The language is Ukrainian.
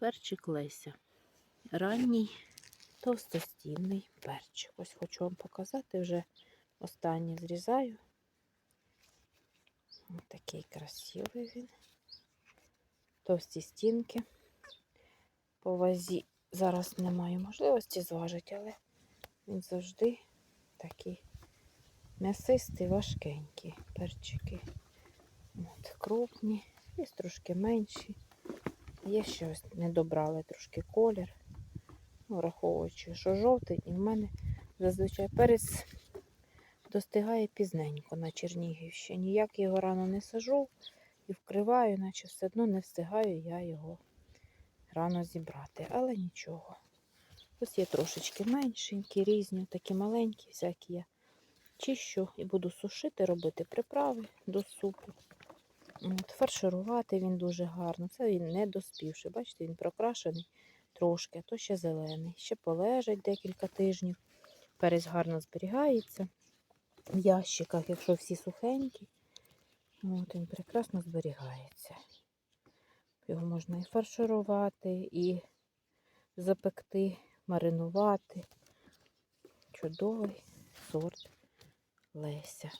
Перчик Леся. Ранній товстостінний перчик. Ось хочу вам показати, вже останнє зрізаю. Ось такий красивий він. Товсті стінки. По вазі зараз не маю можливості зважити, але він завжди такий м'ясистий, важкенький перчики. От, крупні, є трошки менші. Є ще ось не добрали трошки колір. Ну, враховуючи, що жовтий, і в мене зазвичай перець достигає пізненько на Чернігівщині. Як його рано не сажу і вкриваю, наче все одно не встигаю я його рано зібрати. Але нічого. Ось є трошечки меншенькі, різні, такі маленькі, всякі я чищу і буду сушити, робити приправи до супу. Фарширувати він дуже гарно. Це він не доспівший. Бачите, він прокрашений трошки, а то ще зелений. Ще полежить декілька тижнів. Перець гарно зберігається. В ящиках, якщо всі сухенькі, от він прекрасно зберігається. Його можна і фарширувати, і запекти, маринувати. Чудовий сорт Леся.